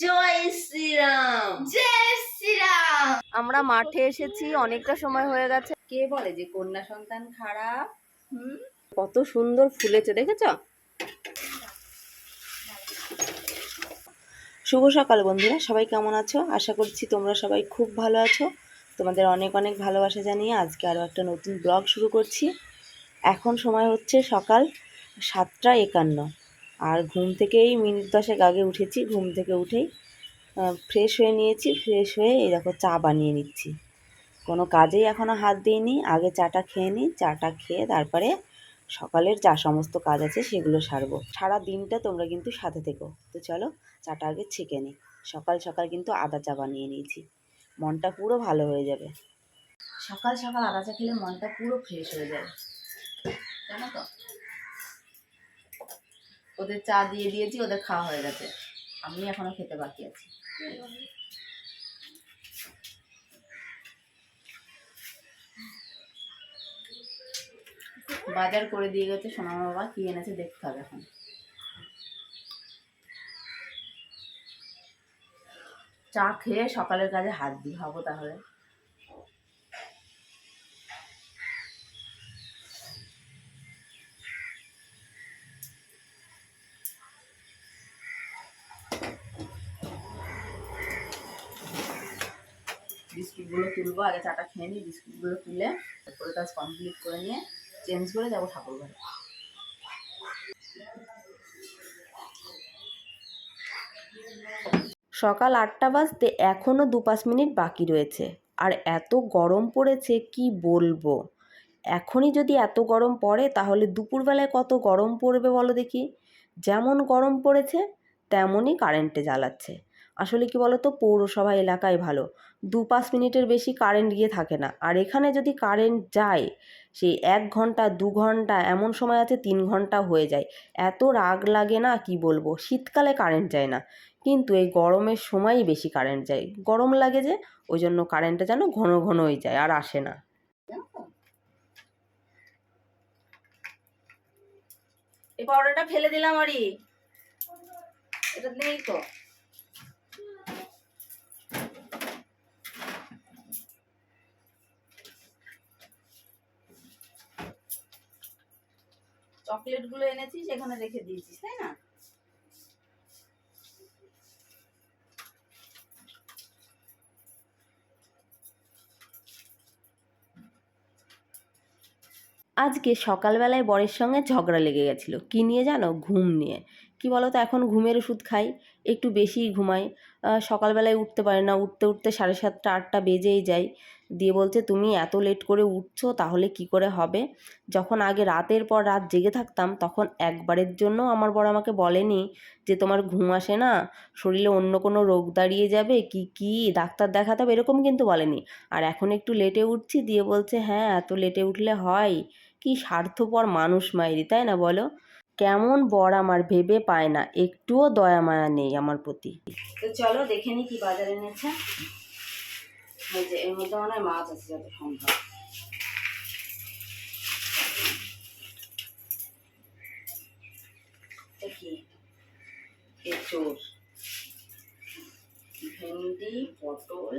জয় শ্রীরাম। জয় শ্রীরাম। আমরা মাঠে এসেছি অনেকটা সময় হয়ে গেছে। কে বলে যে কন্যা সন্তান খারাপ? হুম? কত সুন্দর ফুলেছে দেখেছ? শুভ সকাল বন্ধুরা সবাই কেমন আছো? আশা করছি তোমরা সবাই খুব ভালো আছো। তোমাদের অনেক অনেক ভালোবাসা জানিয়ে আজকে আরও একটা নতুন ব্লগ শুরু করছি। এখন সময় হচ্ছে সকাল সাতটা একান্ন। আর ঘুম থেকেই মিনিট দশেক আগে উঠেছি, ঘুম থেকে উঠেই ফ্রেশ হয়ে নিয়েছি ফ্রেশ হয়ে এই দেখো চা বানিয়ে নিচ্ছি। কোনো কাজেই এখনও হাত দিইনি, আগে চাটা খেয়ে নিই, চাটা খেয়ে তারপরে সকালের যা সমস্ত কাজ আছে সেগুলো সারবো। সারা দিনটা তোমরা কিন্তু সাথে থেকো। তো চলো, চাটা আগে ছেঁকে নিই। সকাল সকাল কিন্তু আদা চা বানিয়ে নিয়েছি। মনটা পুরো ভালো হয়ে যাবে। সকাল সকাল আদা চা খেলে মনটা পুরো ফ্রেশ হয়ে যাবে জানো তো? ওদের চা দিয়ে দিয়েছি, ওদের খাওয়া হয়ে গেছে। আমি এখনও খেতে বাকি আছি। বাজার করে দিয়ে গেছে সোনা বাবা, কি এনেছে দেখতে হবে এখন। চা খেয়ে সকালের কাজে হাত দিই হব তাহলে। আগে চাটা খেয়ে নিই বিস্কুটগুলো তুলে তারপরে কাজ কমপ্লিট করে নিয়ে চেঞ্জ করে যাব ঠাকুর ঘরে। সকাল আটটা বাজতে এখনও দু পাঁচ মিনিট বাকি রয়েছে। আর এত গরম পড়েছে, কি বলব? এখনই যদি এত গরম পড়ে, তাহলে দুপুরবেলায় কত গরম পড়বে বলো দেখি? যেমন গরম পড়েছে, তেমনই কারেন্টে জ্বালাচ্ছে। আসলে কি বলো তো পৌরসভা এলাকায় ভালো। দু পাঁচ মিনিটের বেশি কারেন্ট গিয়ে থাকে না। আর এখানে যদি কারেন্ট যায়, সেই এক ঘণ্টা, দু ঘণ্টা, এমন সময় আছে তিন ঘণ্টা হয়ে যায়। এত রাগ লাগে না, কি বলব? শীতকালে কারেন্ট যায় না। কিন্তু এই গরমের সময়ই বেশি কারেন্ট যায়। গরম লাগে যে, ওই জন্য কারেন্টটা যেন ঘন ঘনই যায়, আর আসে না। এই পাউডারটা ফেলে দিলাম আরই এটা নেই তো। চকলেটগুলো এনেছিস এখানে রেখে দিয়েছিস, তাই না? আজকে সকালবেলায় বরের সঙ্গে ঝগড়া লেগে গেছিল। কী নিয়ে জানো? ঘুম নিয়ে। কি বলো তো এখন ঘুমের ওষুধ খাই, একটু বেশিই ঘুমাই। সকালবেলায় উঠতে পারে না, উঠতে উঠতে সাড়ে সাতটা, আটটা বেজেই যায়। দিয়ে বলছে, তুমি এত লেট করে উঠছো, তাহলে কি করে হবে? যখন আগে রাতের পর রাত জেগে থাকতাম, তখন একবারের জন্য আমার বড় আমাকে বলেনি যে, তোমার ঘুম আসে না, শরীরে অন্য কোনো রোগ দাঁড়িয়ে যাবে, কি কি ডাক্তার দেখাতে হবে এরকম কিন্তু বলেনি। আর এখন একটু লেটে উঠছি, দিয়ে বলছে হ্যাঁ এত লেটে উঠলে হয়, কি স্বার্থপর মানুষ মায়েরি তাই না বলো? কেমন বর আমার ভেবে পায় না, একটুও দয়া মায়া নেই আমার প্রতি। তো চলো দেখে নি কি বাজারে এনেছে। এই যে মনে হয় মাছ আছে যত সম্ভব। কি এঁচোড়, ভেন্ডি, পটল,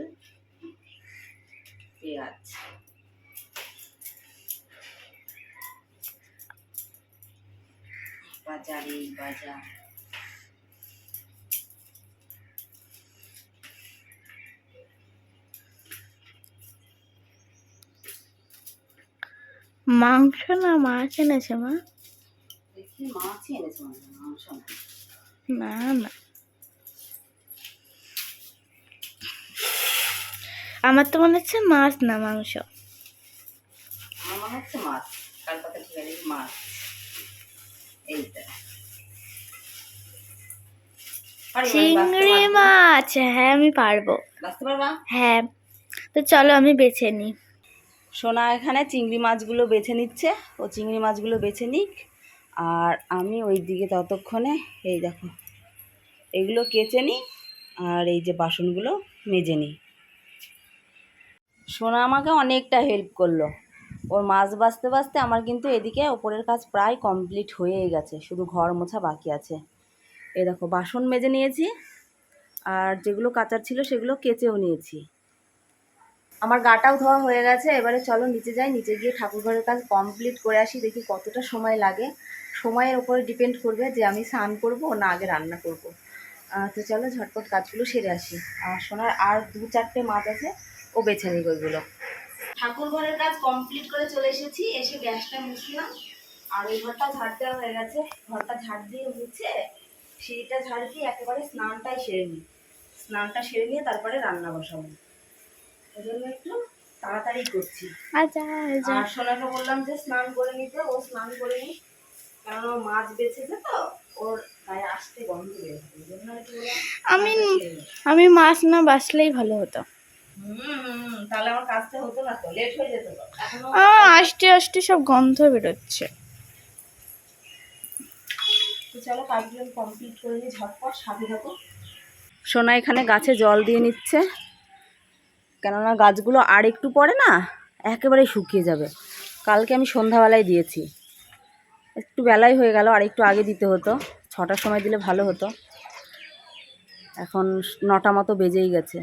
পেঁয়াজ। বাজারে বাজার। মাংস না মাছ এনেছে মা? না। না আমার তো মনে হচ্ছে মাছ না মাংস। মাছ চিংড়ি মাছ হ্যাঁ আমি পারব? হ্যাঁ। তো চলো আমি বেছে নিই। সোনা এখানে চিংড়ি মাছগুলো বেছে নিচ্ছে। ও চিংড়ি মাছগুলো বেছে নিক। আর আমি ওই দিকে ততক্ষণে, এই দেখো, এগুলো কেচে নিই আর এই যে বাসনগুলো মেজে নিই। সোনা আমাকে অনেকটা হেল্প করল। ওর মাছ বাছতে বাছতে আমার কিন্তু এদিকে ওপরের কাজ প্রায় কমপ্লিট হয়েই গেছে। শুধু ঘর মোছা বাকি আছে। এই দেখো, বাসন মেজে নিয়েছি। আর যেগুলো কাচার ছিল সেগুলো কেচেও নিয়েছি। আমার গাটাও ধোয়া হয়ে গেছে, এবারে চলো নিচে যাই, নিচে গিয়ে ঠাকুর ঘরের কাজ কমপ্লিট করে আসি, দেখি কতটা সময় লাগে। সময়ের ওপরে ডিপেন্ড করবে যে আমি স্নান করব না আগে রান্না করব। তো চলো ঝটপট কাজগুলো সেরে আসি। আর সোনার আর দু চারটে মাছ আছে, ও বেছে নিক ওইগুলো। ঠাকুর ঘরের কাজ কমপ্লিট করে চলে এসেছি, এসে গ্যাসটা মুছলাম আর ওই ঘরটা ঝাড় দেওয়া হয়ে গেছে। ঘরটা ঝাড় দিয়ে মুছে সিঁড়িটা ঝাড় দিয়ে একেবারে স্নানটাই সেরে নিই। স্নানটা সেরে নিয়ে তারপরে রান্না বসাবো। একটু তাড়াতাড়ি করছি। আর সোনাকে বললাম যে স্নান করে নিতে ও স্নান করে নি কারণ ও মাছ তো ওর গায়ে আসতে গন্ধ আমি। আমি মাছ না বাসলেই ভালো হতো। হুম, হুম, হুম, তাহলে আমার কাজটা হতো না তো লেট হয়ে যেত তো। এখনও আস্তে আস্তে সব গন্ধ বেরোচ্ছে। চলো কাজগুলো কমপ্লিট করে নিই ঝটপট সাথে থাকো। সোনা এখানে গাছে জল দিয়ে নিচ্ছে। কেননা গাছগুলো আর একটু পরে না, একেবারে শুকিয়ে যাবে। কালকে আমি সন্ধ্যাবেলায় দিয়েছি। একটু বেলায় হয়ে গেল আর একটু আগে দিতে হতো। ছটার সময় দিলে ভালো হতো। এখন নটা মতো বেজেই গেছে।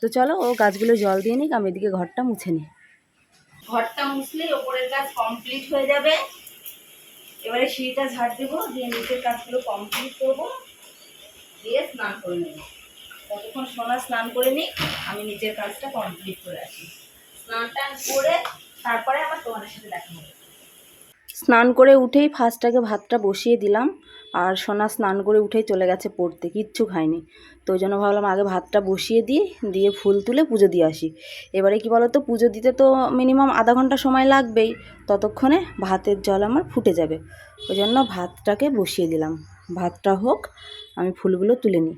তো চলো, ও গাছগুলো জল দিয়ে নিক, আমি এদিকে ঘরটা মুছে নিই। ঘরটা মুছলেই ওপরের কাজ কমপ্লিট হয়ে যাবে। এবারে সিঁড়িটা ঝাড় দেবো, দিয়ে নিচের কাজগুলো কমপ্লিট করব। দিয়ে স্নান করে নেব। ততক্ষণ সোনা স্নান করে নিই আমি নিচের কাজটা কমপ্লিট করে আসি। স্নান টান করে তারপরে আবার তোমাদের সাথে দেখা হবে। স্নান করে উঠেই ফার্স্টটাকে ভাতটা বসিয়ে দিলাম আর সোনা স্নান করে উঠেই চলে গেছে পড়তে কিচ্ছু খায়নি। তো ওই জন্য ভাবলাম আগে ভাতটা বসিয়ে দিই দিয়ে ফুল তুলে পুজো দিয়ে আসি। এবারে কি বলো তো পুজো দিতে তো মিনিমাম আধা ঘণ্টা সময় লাগবেই ততক্ষণে ভাতের জল আমার ফুটে যাবে। ওই জন্য ভাতটাকে বসিয়ে দিলাম। ভাতটা হোক আমি ফুলগুলো তুলে নিই।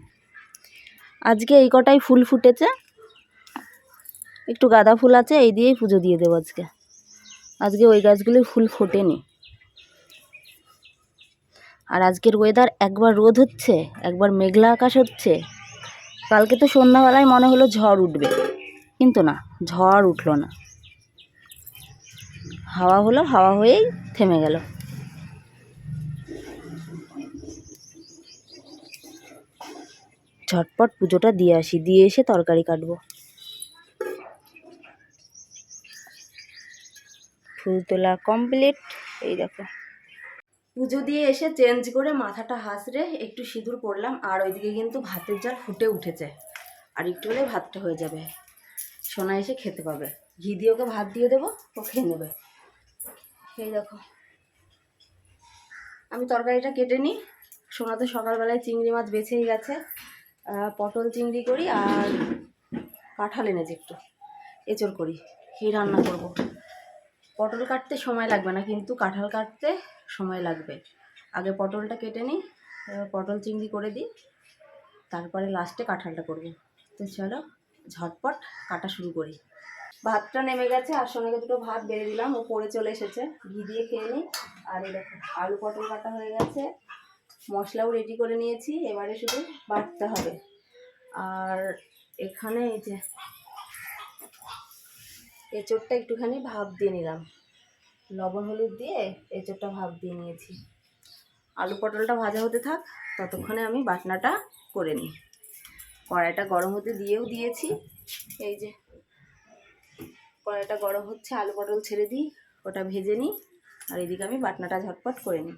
আজকে এই কটাই ফুল ফুটেছে। একটু গাঁদা ফুল আছে, এই দিয়েই পুজো দিয়ে দেবো আজকে। আজকে ওই গাছগুলোই ফুল ফোটেনি। আর আজকের ওয়েদার একবার রোদ হচ্ছে, একবার মেঘলা আকাশ হচ্ছে। কালকে তো সন্ধ্যাবেলায় মনে হলো ঝড় উঠবে, কিন্তু না, ঝড় উঠল না। হাওয়া হলো, হাওয়া হয়েই থেমে গেল। ঝটপট পুজোটা দিয়ে আসি, দিয়ে এসে তরকারি কাটবো। ফুল তোলা কমপ্লিট এই দেখো। পুজো দিয়ে এসে চেঞ্জ করে মাথাটা হাসড়ে একটু সিঁদুর পরলাম, আর ওইদিকে কিন্তু ভাতের জল ফুটে উঠেছে। আর একটু হলে ভাতটা হয়ে যাবে। সোনা এসে খেতে পাবে। ঘি দিয়ে ওকে ভাত দিয়ে দেবো, ও খেয়ে নেবে। এই দেখো। আমি তরকারিটা কেটে নিই। সোনা তো সকালবেলায় চিংড়ি মাছ বেছেই গেছে। পটল চিংড়ি করি আর কাঁঠাল এনেছি একটু। এঁচড় করি। এই রান্না করব? পটল কাটতে সময় লাগবে না, কিন্তু কাঁঠাল কাটতে সময় লাগবে। আগে পটলটা কেটে নিই পটল চিংড়ি করে দিই, তারপরে লাস্টে কাঁঠালটা করব। তো চলো, ঝটপট কাটা শুরু করি। ভাতটা নেমে গেছে, আর সঙ্গে দুটো ভাত বেড়ে দিলাম ও পড়ে চলে এসেছে। ঘি দিয়ে খেয়ে নিই। আর এই দেখো, আলু পটল কাটা হয়ে গেছে। মশলাও রেডি করে নিয়েছি, এবারে শুধু বাটতে হবে। আর এখানে এই যে এঁচোড়টা একটুখানি ভাপ দিয়ে নিলাম। লবণ হলুদ দিয়ে এঁচোড়টা ভাপ দিয়ে নিয়েছি। আলু পটলটা ভাজা হতে থাক, ততক্ষণে আমি বাটনাটা করে নিই। কড়াইটা গরম হতে দিয়েও দিয়েছি। এই যে কড়াইটা গরম হচ্ছে, আলু পটল ছেড়ে দিই, ওটা ভেজে নিই, আর এদিকে আমি বাটনাটা ঝটপট করে নিই।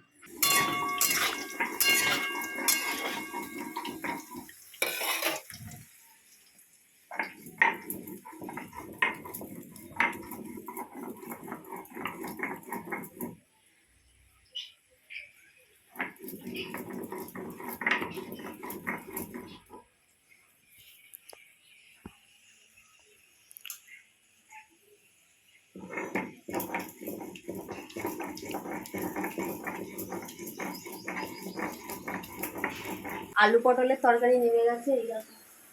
আলু পটলের তরকারি নেমে গেছে, এই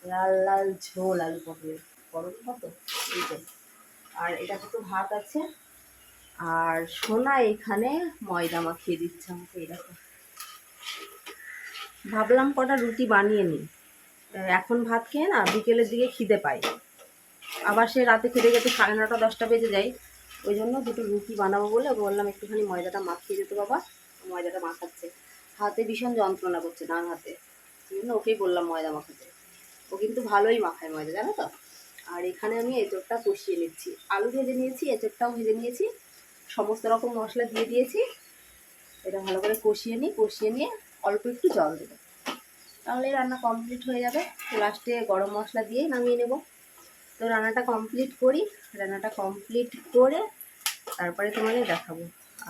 লাল লাল ঝোল আলু পটলের। পটল কত? যে। আর এটা তো ভাত আছে। আর সোনা এখানে ময়দা মাখিয়ে দিচ্ছে আমাকে দেখো। ভাবলাম কটা রুটি বানিয়ে নিই। এখন ভাত খেয়ে না বিকেলের দিকে খিদে পাই আবার সে রাতে খেতে খেতে সাড়ে নটা, দশটা বেজে যায়। ওই জন্য দুটো রুটি বানাবো বলে বললাম, একটুখানি ময়দাটা মাখিয়ে দিতে বাবা। ময়দাটা মাখাচ্ছে। হাতে ভীষণ যন্ত্রণা করছে ডান হাতে। এই জন্য ওকেই বললাম ময়দা মাখাতে। ও কিন্তু ভালোই মাখায় ময়দা, জানো তো? আর এখানে আমি এঁচোড়টা কষিয়ে নিচ্ছি। আলু ভেজে নিয়েছি, এঁচোড়টাও ভেজে নিয়েছি। সমস্ত রকম মশলা দিয়ে দিয়েছি। এটা ভালো করে কষিয়ে নিই, কষিয়ে নিয়ে অল্প একটু জল দেবো। তাহলে রান্না কমপ্লিট হয়ে যাবে। লাস্টে গরম মশলা দিয়ে নামিয়ে নেব। তো রান্নাটা কমপ্লিট করি, রান্নাটা কমপ্লিট করে তারপরে তোমাদের দেখাবো।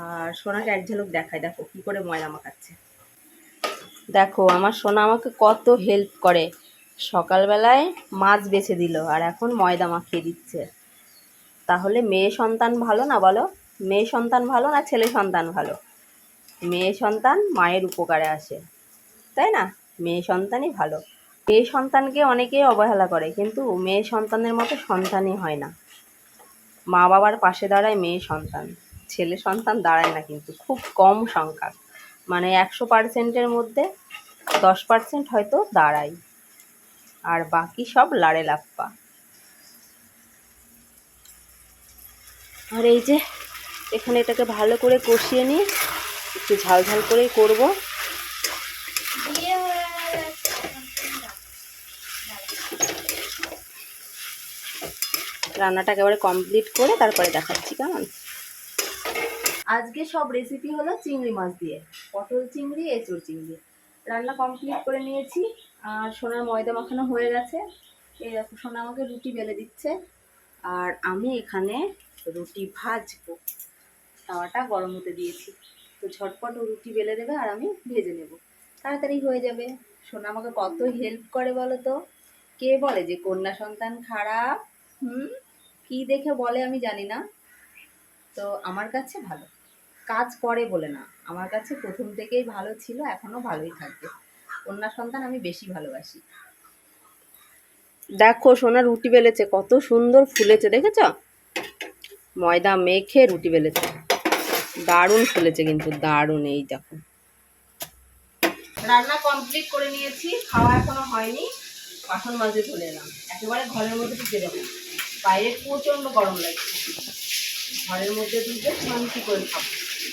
আর সোনাকে এক ঝলক দেখায় দেখো কী করে ময়দা মাখাচ্ছে। দেখো, আমার সোনা আমাকে কত হেল্প করে। সকালবেলায় মাছ বেছে দিল, আর এখন ময়দা মাখিয়ে দিচ্ছে। তাহলে মেয়ে সন্তান ভালো না বলো? মেয়ে সন্তান ভালো না ছেলে সন্তান ভালো? মেয়ে সন্তান মায়ের উপকারে আসে, তাই না? মেয়ে সন্তানই ভালো। মেয়ে সন্তানকে অনেকেই অবহেলা করে, কিন্তু মেয়ে সন্তানের মতো সন্তানই হয় না। মা বাবার পাশে দাঁড়ায় মেয়ে সন্তান, ছেলে সন্তান দাঁড়ায় না কিন্তু, খুব কম সংখ্যা। মানে একশো পার্সেন্টের মধ্যে দশ পার্সেন্ট হয়তো দাঁড়ায়। আর বাকি সব লাড়ে লাপ্পা। আর এই যে, এখানে এটাকে ভালো করে কষিয়ে নিয়ে একটু ঝাল ঝাল করেই করব। রান্নাটা একেবারে কমপ্লিট করে তারপরে দেখাচ্ছি, কেমন? আজকে সব রেসিপি হলো চিংড়ি মাছ দিয়ে। পটল চিংড়ি, এঁচড় চিংড়ি। রান্না কমপ্লিট করে নিয়েছি। আর সোনার ময়দা মাখানো হয়ে গেছে। এই দেখো, সোনা আমাকে রুটি বেলে দিচ্ছে। আর আমি এখানে রুটি ভাজবো। তাওয়াটা গরম হতে দিয়েছি। তো ঝটপট রুটি বেলে দেবে আর আমি ভেজে নেব। তাড়াতাড়ি হয়ে যাবে। সোনা আমাকে কত হেল্প করে বলো তো? কে বলে যে কন্যা সন্তান খারাপ? হুম? কি দেখে বলে আমি জানি না। তো আমার কাছে ভালো। কাজ করে বলে না। আমার কাছে প্রথম থেকেই ভালো ছিল এখনও ভালোই থাকবে কন্যা সন্তান আমি বেশি ভালোবাসি। দেখো সোনা রুটি বেলেছে কত সুন্দর ফুলেছে দেখেছ? ময়দা মেখে রুটি বেলেছে। দারুণ ফুলেছে কিন্তু দারুণ এই দেখো। রান্না কমপ্লিট করে নিয়েছি খাওয়া এখনও হয়নি। বাসন মাজতে চলে এলাম। একেবারে ঘরের মধ্যে ঢুকে যাব। বাইরে প্রচণ্ড গরম লাগছে। ঘরের মধ্যে ঢুকে শান্তি করে খাব।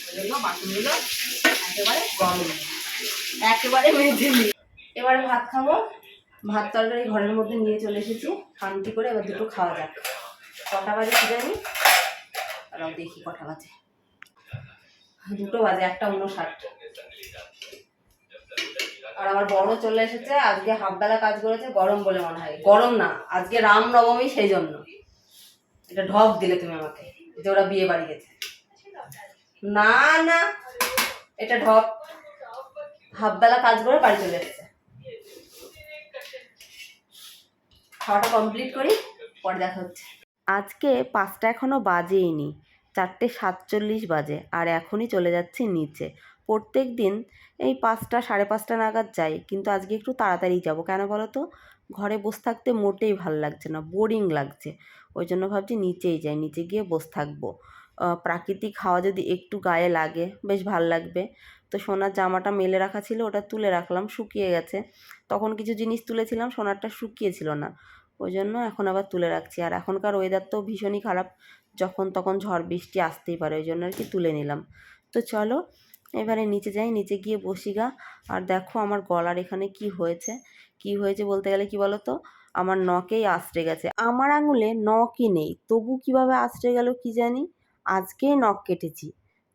ওই জন্য বাসনগুলো একেবারে গরম একেবারে মেজে নিই এবারে ভাত খাব। ভাত তরকারি ঘরের মধ্যে নিয়ে চলে এসেছি। শান্তি করে এবার দুটো খাওয়া যাক। কটা বাজে কি জানি আর দেখি কটা বাজে। দুটো বাজে, একটা অন্য উনষাট। আর আমার বড় চলে এসেছে, আজকে হাফ বেলা কাজ করেছে, গরম বলে মনে হয়। গরম না, আজকে রাম নবমী সেই জন্য। এটা ঢপ দিলে তুমি আমাকে, যে ওরা বিয়ে বাড়ি গেছে। না না, এটা ঢপ। হাফ বেলা কাজ করে বাড়ি চলে এসেছে। খাওয়াটা কমপ্লিট করি, পরে দেখা হচ্ছে। আজকে পাঁচটা এখনও বাজেইনি, চারটে সাতচল্লিশ বাজে, আর এখনই চলে যাচ্ছি নিচে। প্রত্যেক দিন এই পাঁচটা, সাড়ে পাঁচটা নাগাদ যাই, কিন্তু আজকে একটু তাড়াতাড়ি যাব। কেন বলো তো? ঘরে বসে থাকতে মোটেই ভালো লাগছে না, বোরিং লাগছে। ওই জন্য ভাবছি নিচেই যাই, নিচে গিয়ে বসে থাকব। প্রাকৃতিক হাওয়া যদি একটু গায়ে লাগে, বেশ ভালো লাগবে। তো সোনার জামাটা মেলে রাখা ছিল, ওটা তুলে রাখলাম, শুকিয়ে গেছে। তখন কিছু জিনিস তুলেছিলাম, সোনারটা শুকিয়েছিল না। ওই জন্য এখন আবার তুলে রাখছি। আর এখনকার ওয়েদার তো ভীষণই খারাপ, যখন তখন ঝড় বৃষ্টি আসতেই পারে, ওই জন্য আর কি তুলে নিলাম। তো চলো, এবারে নিচে যাই, নিচে গিয়ে বসি গা। আর দেখো আমার গলার এখানে কি হয়েছে। কি হয়েছে বলতে গেলে কি বলো তো আমার নখেই আশ্রে গেছে। আমার আঙুলে নখই নেই। তবু কীভাবে আশ্রে গেল কি জানি? আজকেই নখ কেটেছি,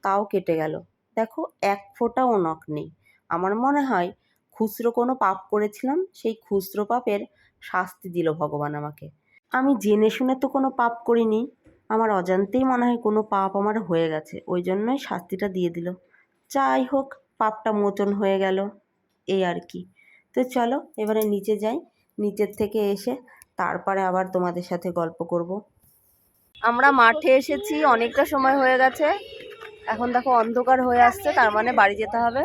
তাও কেটে গেল। দেখো, এক ফোঁটাও নখ নেই। আমার মনে হয় খুচরো কোনো পাপ করেছিলাম, সেই খুচরো পাপের শাস্তি দিল ভগবান আমাকে। আমি জেনে শুনে তো কোনো পাপ করিনি। আমার অজান্তেই মনে হয় কোনো পাপ আমার হয়ে গেছে। ওই জন্যই শাস্তিটা দিয়ে দিল। যাই হোক, পাপটা মোচন হয়ে গেল। এই আর কি। তো চলো, এবারে নিচে যাই। নিচের থেকে এসে তারপরে আবার তোমাদের সাথে গল্প করব। আমরা মাঠে এসেছি, অনেকটা সময় হয়ে গেছে। এখন দেখো অন্ধকার হয়ে আসছে, তার মানে বাড়ি যেতে হবে।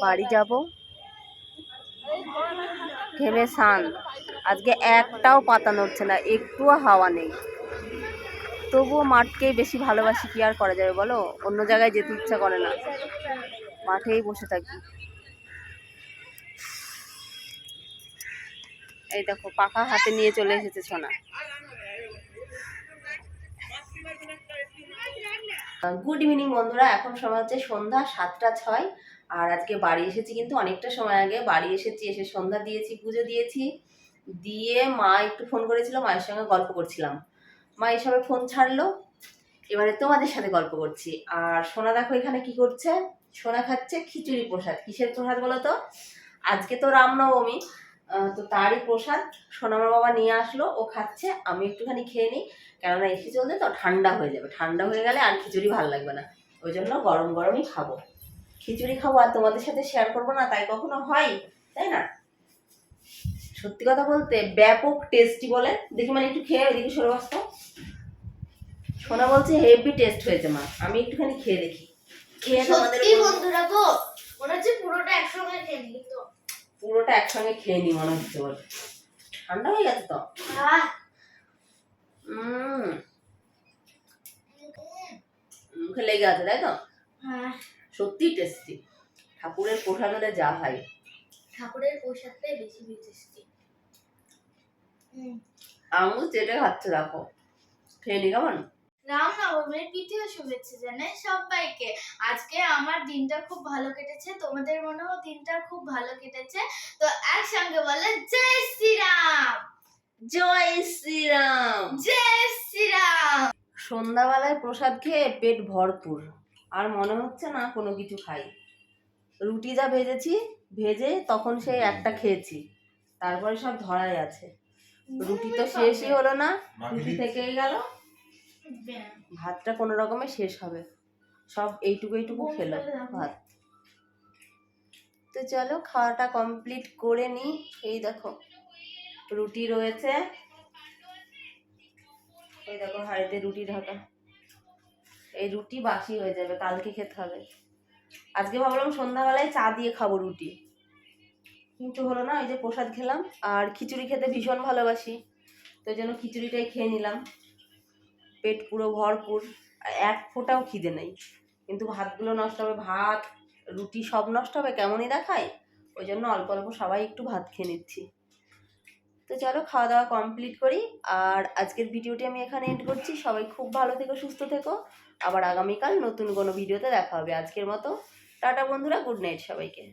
বাড়ি যাব। ঘেমে সান আজকে একটাও পাতা নড়ছে না, একটুও হাওয়া নেই। তবুও মাঠকেই বেশি ভালোবাসি, কি আর করা যাবে বলো? অন্য জায়গায় যেতে ইচ্ছা করে না। মাঠেই বসে থাকি। এই দেখো, পাখা হাতে নিয়ে চলে এসেছে সোনা। গুড ইভিনিং বন্ধুরা, এখন সময় হচ্ছে সন্ধ্যা সাতটা ছয়, আর আজকে বাড়ি এসেছি কিন্তু অনেকটা সময় আগে। বাড়ি এসেছি, এসে সন্ধ্যা দিয়েছি, পুজো দিয়েছি। দিয়ে মা একটু ফোন করেছিল, মায়ের সঙ্গে গল্প করছিলাম। মা এসবে ফোন ছাড়লো, এবারে তোমাদের সাথে গল্প করছি। আর সোনা দেখো এখানে কি করছে? সোনা খাচ্ছে খিচুড়ি প্রসাদ। কিসের প্রসাদ বলো তো? আজকে তো রামনবমী তো তারই প্রসাদ সোনামার বাবা নিয়ে আসলো ও খাচ্ছে আমি একটুখানি খেয়ে নিই। কেননা এসি চলছে তো ঠান্ডা হয়ে যাবে। ঠান্ডা হয়ে গেলে আর খিচুড়ি ভালো লাগবে না। ওই জন্য গরম গরমই খাব। খিচুড়ি খাব আর তোমাদের সাথে শেয়ার করব না তাই কখনো হয় তাই না? সত্যি কথা বলতে ব্যাপক টেস্টি বলে। দেখি মানে একটু খেয়ে ওইদিকে সরে বসতো সোনা বলছে হেভি টেস্ট হয়েছে মা। আমি একটুখানি খেয়ে দেখি। খেয়ে তোমাদের বন্ধুরা গো মনে হচ্ছে পুরোটা একসঙ্গে খেয়ে নিই তো পুরোটা একসঙ্গে খেয়ে নি মনে হচ্ছে বল। ঠান্ডা হয়ে গেছে তো? উম মুখে লেগে আছে তাই তো? হ্যাঁ, সত্যি টেস্টি ঠাকুরের প্রসাদ যা হয়। ঠাকুরের প্রসাদটাই বেশি টেস্টি আঙুল চেটে খাচ্ছে দেখো। খেয়ে নি কেমন? রামনবমীর তৃতীয় শুভেচ্ছা জানাই সবাইকে। আজকে আমার দিনটা খুব ভালো কেটেছে তোমাদের মনেও দিনটা খুব ভালো কেটেছে। তো একসঙ্গে বলে জয় শ্রীরাম! জয় শ্রীরাম! জয় শ্রীরাম! সন্ধ্যাবেলায় প্রসাদ খেয়ে পেট ভরপুর আর মনে হচ্ছে না কোনো কিছু খাই। রুটি যা ভেজেছি ভেজে তখন সেই একটা খেয়েছি তারপরে সব ধরাই আছে। রুটি তো শেষই হলো না রুটি থেকেই গেল। ভাতটা কোনো রকমে শেষ হবে। সব এইটুকু এইটুকু খেলো ভাত। তো চলো খাওয়াটা কমপ্লিট করে নিই এই দেখো রুটি রয়েছে। এই দেখো হাড়িতে রুটি ঢাকা। এই রুটি বাসি হয়ে যাবে কালকে খেতে হবে। আজকে ভাবলাম সন্ধ্যাবেলায় চা দিয়ে খাব রুটি। কিন্তু হলো না ওই যে প্রসাদ খেলাম। আর খিচুড়ি খেতে ভীষণ ভালোবাসি। তো ওই জন্য খিচুড়িটাই খেয়ে নিলাম। পেট পুরো ভরপুর, এক ফোঁটাও খিদে নেই। কিন্তু ভাতগুলো নষ্ট হবে, ভাত, রুটি সব নষ্ট হবে, কেমনই দেখায়? ওই জন্য অল্প অল্প সবাই একটু ভাত খেয়ে নিচ্ছি। তো চলো খাওয়া দাওয়া কমপ্লিট করি। আর আজকের ভিডিওটি আমি এখানে এন্ড করছি। সবাই খুব ভালো থেকো, সুস্থ থেকো। আবার আগামীকাল নতুন কোনো ভিডিওতে দেখা হবে। আজকের মতো টাটা বন্ধুরা গুড নাইট সবাইকে।